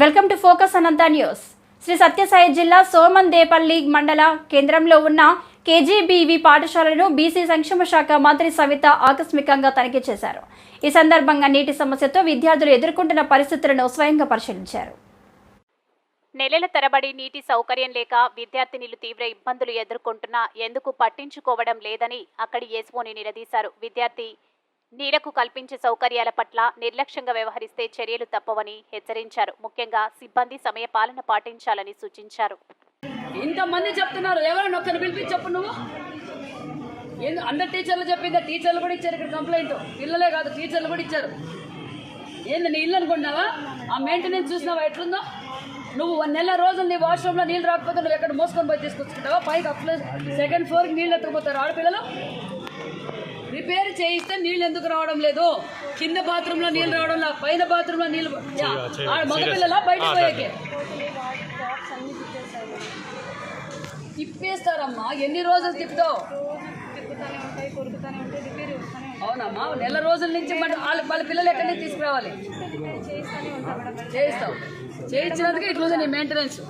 Welcome to focus Anantha news. Sri Sathya Sai Somandepalli మండల కేంద్రంలో ఉన్న కేజీబీవి పాఠశాలను బీసీ సంక్షేమ శాఖ మంత్రి సవిత ఆకస్మికంగా తనిఖీ చేశారు. ఈ సందర్భంగా నీటి సమస్యతో విద్యార్థులు ఎదుర్కొంటున్న పరిస్థితులను స్వయంగా పరిశీలించారు. నెలల తరబడి నీటి సౌకర్యం లేక విద్యార్థినిలు తీవ్ర ఇబ్బందులు ఎదుర్కొంటున్నా ఎందుకు పట్టించుకోవడం లేదని అక్కడి ఏసుమోని నిలదీశారు. విద్యార్థి నీడకు కల్పించే సౌకర్యాల పట్ల నిర్లక్ష్యంగా వ్యవహరిస్తే చర్యలు తప్పవని హెచ్చరించారు. ముఖ్యంగా సిబ్బంది సమయ పాలన పాటించాలని సూచించారు. ఇంతమంది చెప్తున్నారు. ఎవరైనా ఒక్కరిని పిలిపించి చెప్పు నువ్వు? అందరు టీచర్లు చెప్పింది టీచర్లు కూడా ఇచ్చారు ఇక్కడ కంప్లైంట్ పిల్లలే కాదు టీచర్లు కూడా ఇచ్చారు. ఏంది నీ ఇల్లు అనుకుంటున్నావా? ఆ మెయింటెనెన్స్ చూసినావా? ఎట్లుందో? నువ్వు వన్ నెల రోజులు నీ వాష్రూమ్లో నీళ్ళు రాకపోతే నువ్వు ఎక్కడ మోసుకొని పోయి తీసుకొచ్చుకుంటావా? పైకి అప్లై సెకండ్ ఫ్లోర్కి నీళ్ళు ఎత్తుకుపోతారు ఆడపిల్లలు. రిపేర్ చేయిస్తే నీళ్ళు ఎందుకు రావడం లేదు? కింద బాత్రూంలో నీళ్ళు రావడం లేదు పైన బాత్రూంలో నీళ్ళు మగపిల్లలా బయటకు పోయేకే. తిప్పేస్తారమ్మా. ఎన్ని రోజులు తిప్పుతావు? అవునమ్మా నెల రోజుల నుంచి మన వాళ్ళ వాళ్ళ పిల్లలు ఎక్కడి నుంచి తీసుకురావాలి? చేయిస్తావు. చేయించినందుకు ఇట్లుంది నీ మెయింటెనెన్స్